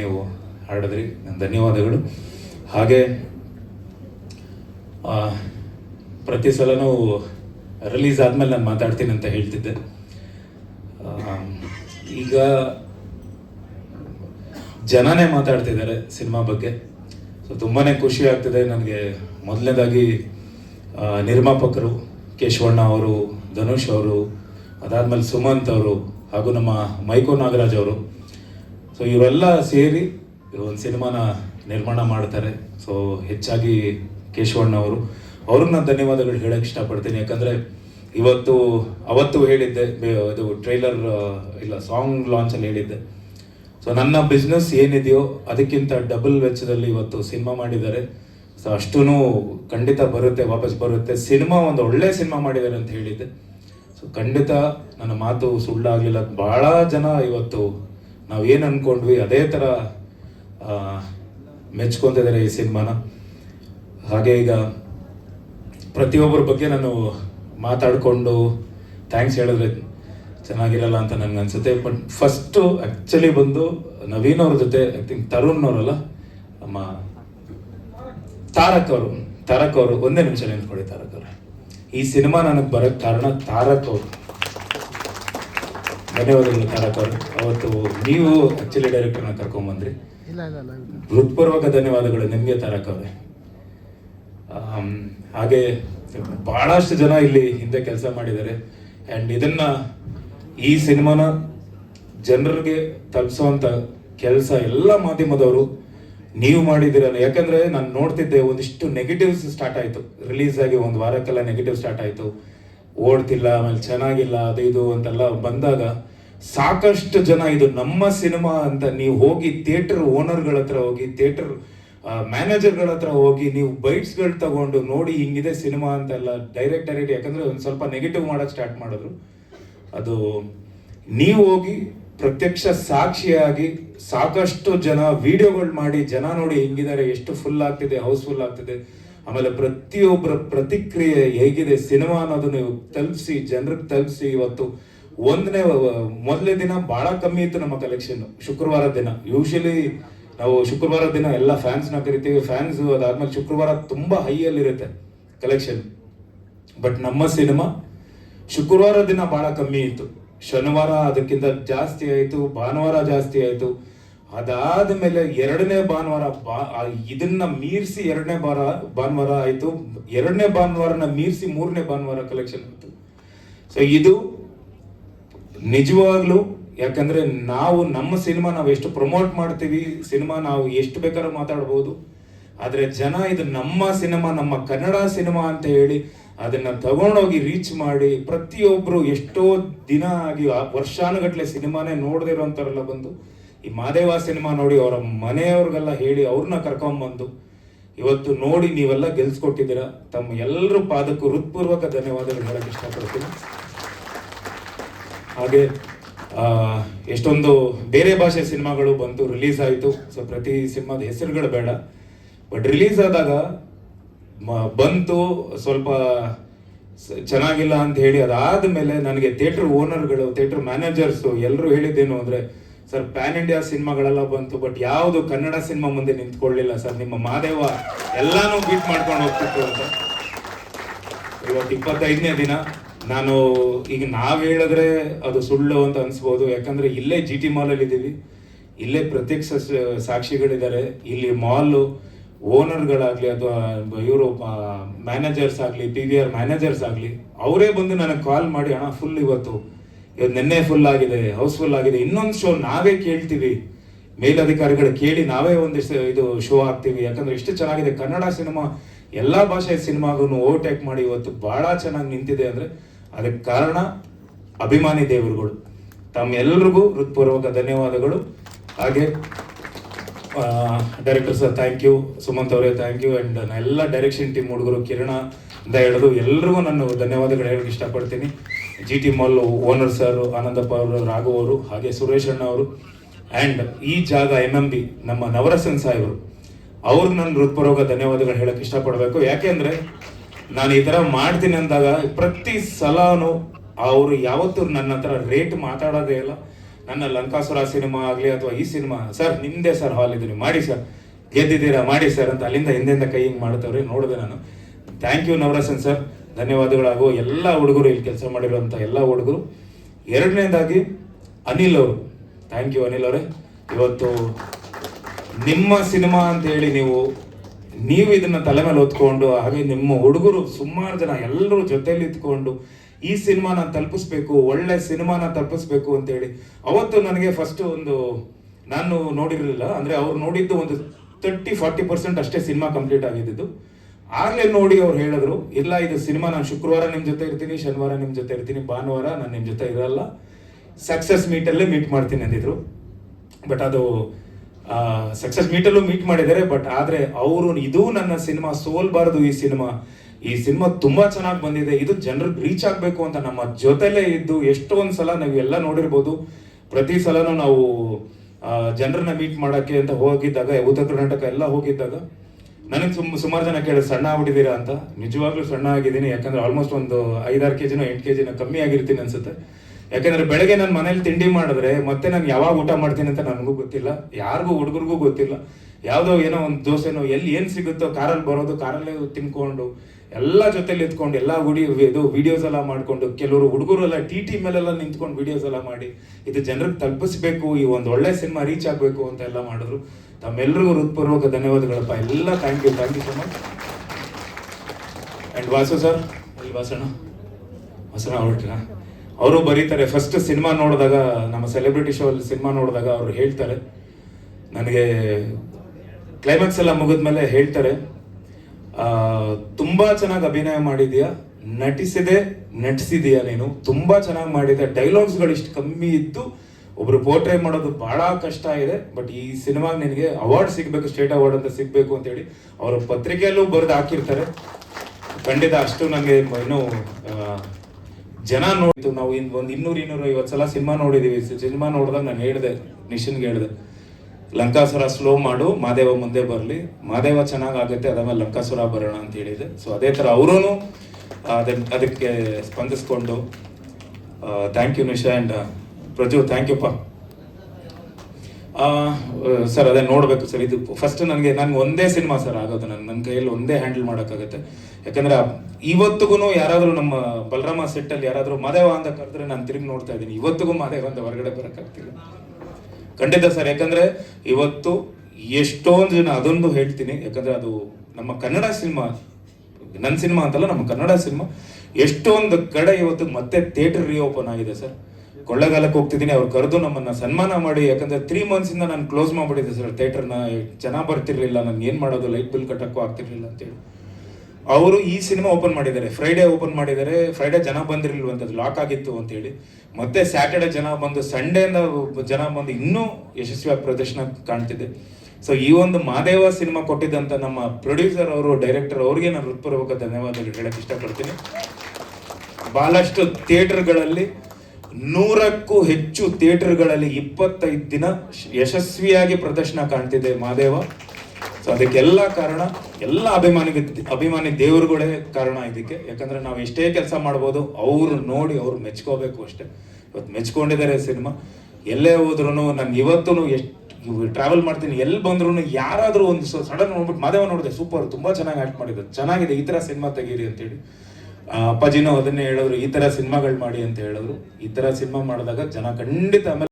ನೀವು ಹಾಡಿದ್ರಿ ಧನ್ಯವಾದಗಳು. ಹಾಗೆ ಪ್ರತಿ ಸಲನೂ ರಿಲೀಸ್ ಆದಮೇಲೆ ನಾನು ಮಾತಾಡ್ತೀನಿ ಅಂತ ಹೇಳ್ತಿದ್ದೆ. ಈಗ ಜನನೇ ಮಾತಾಡ್ತಿದ್ದಾರೆ ಸಿನಿಮಾ ಬಗ್ಗೆ. ಸೊ ತುಂಬಾನೇ ಖುಷಿ ಆಗ್ತಿದೆ ನನಗೆ. ಮೊದಲನೇದಾಗಿ ನಿರ್ಮಾಪಕರು ಕೇಶವಣ್ಣ ಅವರು, ಧನುಷ್ ಅವರು, ಅದಾದ್ಮೇಲೆ ಸುಮಂತ್ ಅವರು ಹಾಗೂ ನಮ್ಮ ಮೈಕೋ ನಾಗರಾಜ್ ಅವರು. ಸೊ ಇವರೆಲ್ಲ ಸೇರಿ ಒಂದು ಸಿನಿಮಾನ ನಿರ್ಮಾಣ ಮಾಡ್ತಾರೆ. ಸೊ ಹೆಚ್ಚಾಗಿ ಕೇಶವಣ್ಣ ಅವರು ಅವ್ರಿಗೆ ನಾನು ಧನ್ಯವಾದಗಳು ಹೇಳಕ್ಕೆ ಇಷ್ಟಪಡ್ತೀನಿ. ಯಾಕಂದರೆ ಇವತ್ತು, ಅವತ್ತು ಹೇಳಿದ್ದೆ ಇದು ಟ್ರೈಲರ್ ಇಲ್ಲ ಸಾಂಗ್ ಲಾಂಚಲ್ಲಿ ಹೇಳಿದ್ದೆ. ಸೊ ನನ್ನ ಬಿಸ್ನೆಸ್ ಏನಿದೆಯೋ ಅದಕ್ಕಿಂತ ಡಬಲ್ ವೆಚ್ಚದಲ್ಲಿ ಇವತ್ತು ಸಿನಿಮಾ ಮಾಡಿದ್ದಾರೆ. ಸೊ ಅಷ್ಟೂ ಖಂಡಿತ ಬರುತ್ತೆ, ವಾಪಸ್ ಬರುತ್ತೆ. ಸಿನಿಮಾ ಒಂದು ಒಳ್ಳೆ ಸಿನಿಮಾ ಮಾಡಿದ್ದಾರೆ ಅಂತ ಹೇಳಿದ್ದೆ. ಸೊ ಖಂಡಿತ ನನ್ನ ಮಾತು ಸುಳ್ಳಾಗಲಿಲ್ಲ. ಭಾಳ ಜನ ಇವತ್ತು ನಾವು ಏನು ಅನ್ಕೊಂಡ್ವಿ, ಅದೇ ಥರ ಮೆಚ್ಕೊಂತಿದ್ದಾರೆ ಈ ಸಿನಿಮಾನ. ಹಾಗೆ ಈಗ ಪ್ರತಿಯೊಬ್ಬರ ಬಗ್ಗೆ ನಾನು ಮಾತಾಡಿಕೊಂಡು ಥ್ಯಾಂಕ್ಸ್ ಹೇಳಿದ್ರೆ ಚೆನ್ನಾಗಿರಲ್ಲ ಅಂತ ನನಗೆ ಅನ್ಸುತ್ತೆ. ಬಟ್ ಫಸ್ಟು ಆ್ಯಕ್ಚುಲಿ ಬಂದು ನವೀನ್ ಅವ್ರ ಜೊತೆ ಐ ಥಿಂಕ್ ತರುಣ್ ಅವರಲ್ಲ, ನಮ್ಮ ತಾರಕ್ ಅವರು ತಾರಕ್ ಅವರು, ಒಂದೇ ನಿಮಿಷ ನಿಂತ್ಕೊಳ್ಳಿ ತಾರಕ್ ಅವರು. ಈ ಸಿನಿಮಾ ನನಗೆ ಬರೋಕ್ಕೆ ಕಾರಣ ತಾರಕ್ ಅವರು. ಧನ್ಯವಾದಗಳು ತಾರಕ್ ಅವರು. ಅವತ್ತು ನೀವು ಆಕ್ಚುಲಿ ಡೈರೆಕ್ಟರ್ನ ಕರ್ಕೊಂಬಂದ್ರಿ. ಹೃತ್ಪೂರ್ವಕ ಧನ್ಯವಾದಗಳು ನಿಮಗೆ ತಾರಕ್ ಅವರೇ. ಹಾಗೆ ಬಹಳಷ್ಟು ಜನ ಇಲ್ಲಿ ಹಿಂದೆ ಕೆಲಸ ಮಾಡಿದ್ದಾರೆ. ಆ್ಯಂಡ್ ಇದನ್ನ ಈ ಸಿನಿಮಾನ ಜನರಿಗೆ ತಲುಪಿಸುವಂತ ಕೆಲಸ ಎಲ್ಲ ಮಾಧ್ಯಮದವರು ನೀವು ಮಾಡಿದ್ದೀರಲ್ಲ ಯಾಕಂದ್ರೆ ನಾನು ನೋಡ್ತಿದ್ದೆ ಒಂದಿಷ್ಟು ನೆಗೆಟಿವ್ಸ್ ಸ್ಟಾರ್ಟ್ ಆಯ್ತು. ರಿಲೀಸ್ ಆಗಿ ಒಂದು ವಾರಕ್ಕೆಲ್ಲ ನೆಗೆಟಿವ್ ಸ್ಟಾರ್ಟ್ ಆಯ್ತು. ಓಡ್ತಿಲ್ಲ, ಆಮೇಲೆ ಚೆನ್ನಾಗಿಲ್ಲ, ಅದು ಇದು ಅಂತೆಲ್ಲ ಬಂದಾಗ ಸಾಕಷ್ಟು ಜನ ಇದು ನಮ್ಮ ಸಿನಿಮಾ ಅಂತ ನೀವು ಹೋಗಿ ಥಿಯೇಟರ್ ಓನರ್ಗಳ ಹತ್ರ ಹೋಗಿ, ಥಿಯೇಟರ್ ಮ್ಯಾನೇಜರ್ಗಳ ಹತ್ರ ಹೋಗಿ ನೀವು ಬೈಟ್ಸ್ಗಳು ತಗೊಂಡು ನೋಡಿ ಹಿಂಗಿದೆ ಸಿನಿಮಾ ಅಂತೆಲ್ಲ ಡೈರೆಕ್ಟ್ ಡೈರೆಕ್ಟ್ ಯಾಕಂದ್ರೆ ಒಂದು ಸ್ವಲ್ಪ ನೆಗೆಟಿವ್ ಮಾಡಕ್ ಸ್ಟಾರ್ಟ್ ಮಾಡಿದ್ರು. ಅದು ನೀವು ಹೋಗಿ ಪ್ರತ್ಯಕ್ಷ ಸಾಕ್ಷಿಯಾಗಿ ಸಾಕಷ್ಟು ಜನ ವಿಡಿಯೋಗಳು ಮಾಡಿ ಜನ ನೋಡಿ ಹೆಂಗಿದ್ದಾರೆ, ಎಷ್ಟು ಫುಲ್ ಆಗ್ತಿದೆ ಹೌಸ್ಫುಲ್ ಆಗ್ತಿದೆ. ಆಮೇಲೆ ಪ್ರತಿಯೊಬ್ಬರ ಪ್ರತಿಕ್ರಿಯೆ ಹೇಗಿದೆ, ಸಿನಿಮಾ ಅನ್ನೋದು ನೀವು ತಲುಪಿಸಿ, ಜನರಿಗೆ ತಲುಪಿಸಿ ಇವತ್ತು ಒಂದನೇ ಮೊದಲನೇ ದಿನ ಬಹಳ ಕಮ್ಮಿ ಇತ್ತು ನಮ್ಮ ಕಲೆಕ್ಷನ್ ಶುಕ್ರವಾರ ದಿನ. ಯೂಶಲಿ ನಾವು ಶುಕ್ರವಾರ ದಿನ ಎಲ್ಲ ಫ್ಯಾನ್ಸ್ನ ಕರಿತೀವಿ. ಫ್ಯಾನ್ಸ್ ಅದಾದ್ಮೇಲೆ ಶುಕ್ರವಾರ ತುಂಬಾ ಹೈ ಅಲ್ಲಿ ಇರುತ್ತೆ ಕಲೆಕ್ಷನ್ ಬಟ್ ನಮ್ಮ ಸಿನಿಮಾ ಶುಕ್ರವಾರ ದಿನ ಬಹಳ ಕಮ್ಮಿ ಇತ್ತು. ಶನಿವಾರ ಅದಕ್ಕಿಂತ ಜಾಸ್ತಿ ಆಯ್ತು, ಭಾನುವಾರ ಜಾಸ್ತಿ ಆಯ್ತು. ಅದಾದ ಮೇಲೆ ಎರಡನೇ ಭಾನುವಾರ ಇದನ್ನ ಮೀರಿಸಿ ಎರಡನೇ ಬಾರ ಭಾನುವಾರ ಆಯ್ತು. ಎರಡನೇ ಭಾನುವಾರನ ಮೀರಿಸಿ ಮೂರನೇ ಭಾನುವಾರ ಕಲೆಕ್ಷನ್ ಆಯ್ತು. ಸೊ ಇದು ನಿಜವಾಗ್ಲೂ, ಯಾಕಂದ್ರೆ ನಾವು ನಮ್ಮ ಸಿನಿಮಾ ನಾವು ಎಷ್ಟು ಪ್ರಮೋಟ್ ಮಾಡ್ತೀವಿ, ಸಿನಿಮಾ ನಾವು ಎಷ್ಟು ಬೇಕಾದ್ರೂ ಮಾತಾಡ್ಬೋದು. ಆದರೆ ಜನ ಇದು ನಮ್ಮ ಸಿನಿಮಾ, ನಮ್ಮ ಕನ್ನಡ ಸಿನಿಮಾ ಅಂತ ಹೇಳಿ ಅದನ್ನ ತಗೊಂಡೋಗಿ ರೀಚ್ ಮಾಡಿ ಪ್ರತಿಯೊಬ್ಬರು ಎಷ್ಟೋ ದಿನ ಆಗಿ ವರ್ಷಾನುಗಟ್ಲೆ ಸಿನಿಮಾನೇ ನೋಡದೇ ಇರೋಂಥವ್ರೆಲ್ಲ ಬಂದು ಈ ಮಾದೇವ ಸಿನಿಮಾ ನೋಡಿ ಅವರ ಮನೆಯವ್ರಿಗೆಲ್ಲ ಹೇಳಿ ಅವ್ರನ್ನ ಕರ್ಕೊಂಬಂದು, ಇವತ್ತು ನೋಡಿ ನೀವೆಲ್ಲ ಗೆಲ್ಸ್ಕೊಟ್ಟಿದ್ದೀರಾ. ತಮ್ಮ ಎಲ್ಲರೂ ಪಾದಕ್ಕೂ ಹೃತ್ಪೂರ್ವಕ ಧನ್ಯವಾದಗಳು ಹೇಳಕ್ಕೆ ಇಷ್ಟಪಡ್ತೀನಿ. ಹಾಗೆ ಎಷ್ಟೊಂದು ಬೇರೆ ಭಾಷೆ ಸಿನಿಮಾಗಳು ಬಂತು ರಿಲೀಸ್ ಆಯಿತು. ಸೊ, ಪ್ರತಿ ಸಿನಿಮಾದ ಹೆಸರುಗಳು ಬೇಡ. ಬಟ್ ರಿಲೀಸ್ ಆದಾಗ ಬಂತು, ಸ್ವಲ್ಪ ಚೆನ್ನಾಗಿಲ್ಲ ಅಂತ ಹೇಳಿ ಅದಾದ ಮೇಲೆ ನನಗೆ ಥಿಯೇಟರ್ ಓನರ್ಗಳು, ಥಿಯೇಟರ್ ಮ್ಯಾನೇಜರ್ಸು ಎಲ್ಲರೂ ಹೇಳಿದ್ದೇನು ಅಂದ್ರೆ ಸರ್ ಪ್ಯಾನ್ ಇಂಡಿಯಾ ಸಿನಿಮಾಗಳೆಲ್ಲ ಬಂತು ಬಟ್ ಯಾವುದು ಕನ್ನಡ ಸಿನಿಮಾ ಮುಂದೆ ನಿಂತ್ಕೊಳ್ಳಿಲ್ಲ ಸರ್ ನಿಮ್ಮ ಮಾದೇವ ಎಲ್ಲಾನು ಬೀಟ್ ಮಾಡ್ಕೊಂಡು ಹೋಗ್ತಿತ್ತು ಅಂತ ಇವತ್ತು ಇಪ್ಪತ್ತೈದನೇ ದಿನ. ನಾನು ಈಗ ನಾವು ಹೇಳಿದ್ರೆ ಅದು ಸುಳ್ಳು ಅಂತ ಅನ್ಸ್ಬೋದು. ಯಾಕಂದ್ರೆ ಇಲ್ಲೇ ಜಿ ಟಿ ಮಾಲಲ್ಲಿ ಇದ್ದೀವಿ. ಇಲ್ಲೇ ಪ್ರತ್ಯಕ್ಷ ಸಾಕ್ಷಿಗಳಿದ್ದಾರೆ. ಇಲ್ಲಿ ಮಾಲು ಓನರ್ಗಳಾಗಲಿ ಅಥವಾ ಇವರು ಮ್ಯಾನೇಜರ್ಸ್ ಆಗಲಿ ಪಿ ವಿ ಆರ್ ಮ್ಯಾನೇಜರ್ಸ್ ಆಗಲಿ, ಅವರೇ ಬಂದು ನನಗೆ ಕಾಲ್ ಮಾಡಿ ಹಣ ಫುಲ್ ಇವತ್ತು ಇವತ್ತು ನಿನ್ನೆ ಫುಲ್ ಆಗಿದೆ ಹೌಸ್ಫುಲ್ ಆಗಿದೆ. ಇನ್ನೊಂದು ಶೋ ನಾವೇ ಕೇಳ್ತೀವಿ. ಮೇಲಧಿಕಾರಿಗಳು ಕೇಳಿ ನಾವೇ ಒಂದಿಷ್ಟು ಇದು ಶೋ ಆಗ್ತೀವಿ ಯಾಕಂದ್ರೆ ಎಷ್ಟು ಚೆನ್ನಾಗಿದೆ. ಕನ್ನಡ ಸಿನಿಮಾ, ಎಲ್ಲಾ ಭಾಷೆಯ ಸಿನಿಮಾಗೂ ಓವರ್ಟೇಕ್ ಮಾಡಿ ಇವತ್ತು ಬಹಳ ಚೆನ್ನಾಗಿ ನಿಂತಿದೆ ಅಂದ್ರೆ ಅದಕ್ಕೆ ಕಾರಣ ಅಭಿಮಾನಿ ದೇವರುಗಳು. ತಮ್ಮೆಲ್ಲರಿಗೂ ಹೃತ್ಪೂರ್ವಕ ಧನ್ಯವಾದಗಳು. ಹಾಗೆ director sir thank you Sumanth ಅವರೇ ಥ್ಯಾಂಕ್ ಯು ಅಂಡ್ ಎಲ್ಲ ಡೈರೆಕ್ಷನ್ ಟೀಮ್ ಹುಡುಗರು ಕಿರಣ ಅಂತ ಹೇಳಿದ್ರು. ಎಲ್ರಿಗೂ ನಾನು ಧನ್ಯವಾದಗಳು ಹೇಳಕ್ಕೆ ಇಷ್ಟಪಡ್ತೀನಿ. G T mall owner sir Anandappa ಅವರು ರಾಘವ್ ಹಾಗೆ ಸುರೇಶ್ ಅಣ್ಣ ಅವರು. ಅಂಡ್ ಈ ಜಾಗ ಎಂ ಎಂ ಬಿ ನಮ್ಮ ನವರಸನ್ ಸಾಹೇಬರು ಅವ್ರು ನನ್ನ ಹೃತ್ಪೂರ್ವಕ ಧನ್ಯವಾದಗಳು ಹೇಳಕ್ ಇಷ್ಟಪಡಬೇಕು. ಯಾಕೆಂದ್ರೆ ನಾನು ಈ ತರ ಮಾಡ್ತೀನಿ ಅಂದಾಗ ಪ್ರತಿ ಸಲನು ಅವರು ಯಾವತ್ತೂ ನನ್ನ ಹತ್ರ ರೇಟ್ ಮಾತಾಡೋದೇ ಇಲ್ಲ. ನನ್ನ ಲಂಕಾಸುರ ಸಿನಿಮಾ ಆಗಲಿ ಅಥವಾ ಈ ಸಿನಿಮಾ ಸರ್ ನಿಮ್ದೇ ಸರ್ ಹಾಲ್ ಇದ್ದೀನಿ ಮಾಡಿ ಸರ್ ಗೆದ್ದಿದ್ದೀರಾ, ಮಾಡಿ ಸರ್ ಅಂತ ಅಲ್ಲಿಂದ ಹಿಂದೆಂದ ಕೈ ಹಿಂಗೆ ಮಾಡ್ತವ್ರೆ ನೋಡಿದೆ ನಾನು. ಥ್ಯಾಂಕ್ ಯು ನವರಸನ್ ಸರ್ ಧನ್ಯವಾದಗಳು ಹಾಗೂ ಎಲ್ಲ ಹುಡುಗರು ಇಲ್ಲಿ ಕೆಲಸ ಮಾಡಿರುವಂಥ ಎಲ್ಲ ಹುಡುಗರು. ಎರಡನೇದಾಗಿ ಅನಿಲ್ ಅವರು. ಥ್ಯಾಂಕ್ ಯು ಅನಿಲ್ ಅವರೇ. ಇವತ್ತು ನಿಮ್ಮ ಸಿನಿಮಾ ಅಂತ ಹೇಳಿ ನೀವು ನೀವು ಇದನ್ನ ತಲೆ ಮೇಲೆ ಹೊತ್ಕೊಂಡು, ಹಾಗೆ ನಿಮ್ಮ ಹುಡುಗರು ಸುಮಾರು ಜನ ಎಲ್ಲರೂ ಜೊತೆಯಲ್ಲಿ ಇದ್ಕೊಂಡು ಈ ಸಿನಿಮಾನ ತಲುಪಿಸ್ಬೇಕು, ಒಳ್ಳೆ ಸಿನಿಮಾನ ತಲುಪಿಸ್ಬೇಕು ಅಂತ ಹೇಳಿ, ಅವತ್ತು ನನಗೆ ಫಸ್ಟ್ ಒಂದು ನಾನು ನೋಡಿರಲಿಲ್ಲ, ಅಂದ್ರೆ ಅವ್ರು ನೋಡಿದ್ದು ಒಂದು ತರ್ಟಿ ಫಾರ್ಟಿ ಪರ್ಸೆಂಟ್ ಅಷ್ಟೇ ಸಿನಿಮಾ ಕಂಪ್ಲೀಟ್ ಆಗಿದ್ದು. ಆಗ್ಲೇ ನೋಡಿ ಅವ್ರು ಹೇಳಿದ್ರು, ಇಲ್ಲ, ಇದು ಸಿನಿಮಾ, ನಾನು ಶುಕ್ರವಾರ ನಿಮ್ಮ ಜೊತೆ ಇರ್ತೀನಿ, ಶನಿವಾರ ನಿಮ್ಮ ಜೊತೆ ಇರ್ತೀನಿ, ಭಾನುವಾರ ನಾನು ನಿಮ್ಮ ಜೊತೆ ಇರಲ್ಲ. ಸಕ್ಸಸ್ ಮೀಟಲ್ಲೇ ಮೀಟ್ ಮಾಡ್ತೀನಿ ಅಂದಿದ್ರು. ಬಟ್ ಅದು ಸಕ್ಸಸ್ ಮೀಟಲ್ಲೂ ಮೀಟ್ ಮಾಡಿದ್ದಾರೆ ಬಟ್ ಆದ್ರೆ ಅವರು, ಇದು ನನ್ನ ಸಿನಿಮಾ, ಸೋಲ್ಬಾರದು ಈ ಸಿನಿಮಾ. ಈ ಸಿನಿಮಾ ತುಂಬಾ ಚೆನ್ನಾಗಿ ಬಂದಿದೆ, ಇದು ಜನರಿಗೆ ರೀಚ್ ಆಗಬೇಕು ಅಂತ ನಮ್ಮ ಜೊತೆಲೇ ಇದ್ದು ಎಷ್ಟೊಂದು ಸಲ ನಾವು ಎಲ್ಲ ನೋಡಿರ್ಬೋದು. ಪ್ರತಿ ಸಲನೂ ನಾವು ಜನರನ್ನ ಮೀಟ್ ಮಾಡೋಕ್ಕೆ ಅಂತ ಹೋಗಿದ್ದಾಗ, ಉತ್ತರ ಕರ್ನಾಟಕ ಎಲ್ಲ ಹೋಗಿದ್ದಾಗ ನನಗೆ ಸುಮ್ ಸುಮಾರು ಜನ ಕೇಳಿ ಸಣ್ಣ ಆಗ್ಬಿಟ್ಟಿದ್ದೀರಾ ಅಂತ? ನಿಜವಾಗ್ಲೂ ಸಣ್ಣ ಆಗಿದ್ದೀನಿ, ಯಾಕಂದ್ರೆ ಆಲ್ಮೋಸ್ಟ್ ಒಂದು ಐದಾರು ಕೆ ಜಿನೋ ಎಂಟು ಕೆ ಜಿನೋ ಕಮ್ಮಿ ಆಗಿರ್ತೀನಿ ಅನ್ಸುತ್ತೆ. ಯಾಕಂದ್ರೆ ಬೆಳಗ್ಗೆ ನಾನು ಮನೇಲಿ ತಿಂಡಿ ಮಾಡಿದ್ರೆ, ಮತ್ತೆ ನಾನು ಯಾವಾಗ ಊಟ ಮಾಡ್ತೀನಿ ಅಂತ ನನಗೂ ಗೊತ್ತಿಲ್ಲ, ಯಾರಿಗೂ ಹುಡುಗರಿಗೂ ಗೊತ್ತಿಲ್ಲ. ಯಾವುದೋ ಏನೋ ಒಂದು ದೋಸೆನೋ, ಎಲ್ಲಿ ಏನು ಸಿಗುತ್ತೋ, ಕಾರಲ್ಲಿ ಬರೋದು, ಕಾರಲ್ಲೇ ತಿನ್ಕೊಂಡು ಎಲ್ಲ ಜೊತೆಲಿ ಎತ್ಕೊಂಡು ಎಲ್ಲ ಗುಡಿ ಇದು ವಿಡಿಯೋಸ್ ಎಲ್ಲ ಮಾಡಿಕೊಂಡು, ಕೆಲವರು ಹುಡುಗರು ಎಲ್ಲ ಟಿ ಟಿ ಮೇಲೆಲ್ಲ ನಿಂತ್ಕೊಂಡು ವಿಡಿಯೋಸ್ ಎಲ್ಲ ಮಾಡಿ, ಇದು ಜನರಿಗೆ ತಲುಪಿಸ್ಬೇಕು, ಈ ಒಂದು ಒಳ್ಳೆ ಸಿನಿಮಾ ರೀಚ್ ಆಗಬೇಕು ಅಂತ ಎಲ್ಲ ಮಾಡಿದ್ರು. ತಮ್ಮೆಲ್ಲರಿಗೂ ಹೃತ್ಪೂರ್ವಕ ಧನ್ಯವಾದಗಳಪ್ಪ. ಎಲ್ಲ thank you thank you so much and Vasu sir ಇಲ್ಲಿ ವಾಸಣ ವಾಸಣ್ಣ ಹೊರಟಿನ? ಅವರು ಬರೀತಾರೆ ಫಸ್ಟ್ ಸಿನಿಮಾ ನೋಡಿದಾಗ, ನಮ್ಮ ಸೆಲೆಬ್ರಿಟಿ ಶೋ ಅಲ್ಲಿ ಸಿನಿಮಾ ನೋಡಿದಾಗ ಅವರು ಹೇಳ್ತಾರೆ. ನನಗೆ ಕ್ಲೈಮ್ಯಾಕ್ಸ್ ಎಲ್ಲ ಮುಗಿದ್ಮೇಲೆ ಹೇಳ್ತಾರೆ. ತುಂಬಾ ಚೆನ್ನಾಗಿ ಅಭಿನಯ ಮಾಡಿದ್ಯಾ? ನಟಿಸಿದೆ, ನಟಿಸಿದೀಯ ನೀನು? ತುಂಬಾ ಚೆನ್ನಾಗಿ ಮಾಡಿದೆ ಡೈಲಾಗ್ಸ್ಗಳು ಇಷ್ಟು ಕಮ್ಮಿ ಇತ್ತು ಒಬ್ರು ಪೋರ್ಟ್ರೇ ಮಾಡೋದು ಬಹಳ ಕಷ್ಟ ಇದೆ ಬಟ್ ಈ ಸಿನಿಮಾಗೆ ನಿನಗೆ ಅವಾರ್ಡ್ ಸಿಗ್ಬೇಕು ಸ್ಟೇಟ್ ಅವಾರ್ಡ್ ಅಂತ ಸಿಗ್ಬೇಕು ಅಂತ ಹೇಳಿ ಅವರು ಪತ್ರಿಕೆಯಲ್ಲೂ ಬರೆದು ಹಾಕಿರ್ತಾರೆ. ಖಂಡಿತ ಅಷ್ಟು ನನಗೆ ಇನ್ನೂ ಜನ ನೋಡಿತು ನಾವು ಇನ್ ಒಂದು ಇನ್ನೂರು ಇನ್ನೂರ ಐವತ್ತು ಸಲ ಸಿನಿಮಾ ನೋಡಿದೀವಿ. ಸಿನಿಮಾ ನೋಡಿದಾಗ ನಾನು ಹೇಳಿದೆ ನಿಶನ್ಗೆ ಹೇಳಿದೆ. ಲಂಕಾಸುರ ಸ್ಲೋ ಮಾಡು, ಮಾದೇವ ಮುಂದೆ ಬರಲಿ. ಮಾದೇವ ಚೆನ್ನಾಗಾಗುತ್ತೆ ಅದಾದ್ಮೇಲೆ ಲಂಕಾಸುರ ಬರೋಣ ಅಂತ ಹೇಳಿದೆ ಸೊ ಅದೇ ಥರ ಅವರೂ ಅದಕ್ಕೆ ಸ್ಪಂದಿಸ್ಕೊಂಡು thank you Nisha and Praju thank you ಪಾ. ಸರ್ ಅದೇ ನೋಡ್ಬೇಕು ಸರ್. ಇದು ಫಸ್ಟ್ ನನಗೆ ನನಗೆ ಒಂದೇ ಸಿನಿಮಾ ಸರ್ ಆಗೋದು. ನನ್ನ ನನ್ನ ಕೈಯಲ್ಲಿ ಒಂದೇ ಹ್ಯಾಂಡಲ್ ಮಾಡೋಕ್ಕಾಗುತ್ತೆ. ಯಾಕಂದ್ರೆ ಇವತ್ತಿಗೂ ಯಾರಾದರೂ ನಮ್ಮ ಬಲರಾಮ ಸೆಟ್ಟಲ್ಲಿ ಯಾರಾದರೂ ಮಾದೇವ ಅಂತ ಕರೆದ್ರೆ ನಾನು ತಿರುಗಿ ನೋಡ್ತಾ ಇದ್ದೀನಿ. ಇವತ್ತಿಗೂ ಮಾದೇವ ಅಂತ ಹೊರಗಡೆ ಬರೋಕ್ಕಾಗ್ತಿಲ್ಲ. ಖಂಡಿತ ಸರ್, ಯಾಕಂದ್ರೆ ಇವತ್ತು ಎಷ್ಟೊಂದು ಜನ ಅದೊಂದು ಹೇಳ್ತೀನಿ, ಯಾಕಂದ್ರೆ ಅದು ನಮ್ಮ ಕನ್ನಡ ಸಿನಿಮಾ ನನ್ನ ಸಿನಿಮಾ ಅಂತಲ್ಲ, ನಮ್ಮ ಕನ್ನಡ ಸಿನಿಮಾ, ಎಷ್ಟೊಂದು ಕಡೆ ಇವತ್ತು ಮತ್ತೆ ಥಿಯೇಟರ್ ರೀಓಪನ್ ಆಗಿದೆ ಸರ್. ಕೊಳ್ಳೆಗಾಲಕ್ಕೆ ಹೋಗ್ತಿದ್ದೀನಿ, ಅವ್ರು ಕರೆದು ನಮ್ಮನ್ನ ಸನ್ಮಾನ ಮಾಡಿ, ಯಾಕಂದ್ರೆ ತ್ರೀ ಇಂದ ನಾನು ಕ್ಲೋಸ್ ಮಾಡ್ಬಿಟ್ಟಿದ್ದೆ ಸರ್, ಥಿಯೇಟರ್ನ ಜನ ಬರ್ತಿರ್ಲಿಲ್ಲ ನನಗೆ ಏನ್ ಮಾಡೋದು ಲೈಟ್ ಬಿಲ್ ಕಟ್ಟಕ್ಕೂ ಆಗ್ತಿರ್ಲಿಲ್ಲ ಅಂತೇಳಿ. ಅವರು ಈ ಸಿನಿಮಾ ಓಪನ್ ಮಾಡಿದ್ದಾರೆ. ಫ್ರೈಡೇ ಓಪನ್ ಮಾಡಿದ್ದಾರೆ. ಫ್ರೈಡೇ ಜನ ಬಂದಿರಲಿಲ್ವಂಥದ್ದು ಲಾಕ್ ಆಗಿತ್ತು ಅಂತ ಹೇಳಿ. ಮತ್ತೆ ಸ್ಯಾಟರ್ಡೆ ಜನ ಬಂದು ಸಂಡೇಯಿಂದ ಜನ ಬಂದು ಇನ್ನೂ ಯಶಸ್ವಿಯಾಗಿ ಪ್ರದರ್ಶನ ಕಾಣ್ತಿದೆ. ಸೊ ಈ ಒಂದು ಮಾದೇವ ಸಿನಿಮಾ ಕೊಟ್ಟಿದ್ದಂಥ ನಮ್ಮ ಪ್ರೊಡ್ಯೂಸರ್ ಅವರು ಡೈರೆಕ್ಟರ್ ಅವರಿಗೆ ನಾನು ಹೃತ್ಪೂರ್ವಕ ಧನ್ಯವಾದಗಳು ಹೇಳಕ್ ಇಷ್ಟಪಡ್ತೀನಿ. ಬಹಳಷ್ಟು ಥಿಯೇಟರ್ಗಳಲ್ಲಿ, ನೂರಕ್ಕೂ ಹೆಚ್ಚು ಥಿಯೇಟರ್ಗಳಲ್ಲಿ ಇಪ್ಪತ್ತೈದು ದಿನ ಯಶಸ್ವಿಯಾಗಿ ಪ್ರದರ್ಶನ ಕಾಣ್ತಿದೆ ಮಾದೇವ. ಸೊ ಅದಕ್ಕೆಲ್ಲ ಕಾರಣ, ಎಲ್ಲ ಅಭಿಮಾನಿ ಅಭಿಮಾನಿ ದೇವರುಗಳೇ ಕಾರಣ ಇದಕ್ಕೆ. ಯಾಕಂದ್ರೆ ನಾವು ಎಷ್ಟೇ ಕೆಲಸ ಮಾಡ್ಬೋದು, ಅವ್ರು ನೋಡಿ ಅವ್ರು ಮೆಚ್ಕೋಬೇಕು ಅಷ್ಟೇ. ಇವತ್ತು ಮೆಚ್ಕೊಂಡಿದ್ದಾರೆ ಸಿನಿಮಾ. ಎಲ್ಲೇ ಹೋದ್ರು ನಾನು ಇವತ್ತು ಎಷ್ಟು ಟ್ರಾವೆಲ್ ಮಾಡ್ತೀನಿ, ಎಲ್ಲಿ ಬಂದ್ರು ಯಾರಾದ್ರೂ ಒಂದು ಸಡನ್ ನೋಡ್ಬಿಟ್ಟು ಮಾದೇವ ನೋಡಿದೆ ಸೂಪರ್ ತುಂಬಾ ಚೆನ್ನಾಗಿ ಆಕ್ಟ್ ಮಾಡಿದ್ರು ಚೆನ್ನಾಗಿದೆ, ಈ ತರ ಸಿನಿಮಾ ತೆಗೀರಿ ಅಂತೇಳಿ. ಅಪ್ಪಾಜಿನೂ ಅದನ್ನೇ ಹೇಳೋರು, ಈ ತರ ಸಿನಿಮಾಗಳು ಮಾಡಿ ಅಂತ ಹೇಳಿದ್ರು ಈ ತರ ಸಿನಿಮಾ ಮಾಡಿದಾಗ ಜನ ಖಂಡಿತ ಆಮೇಲೆ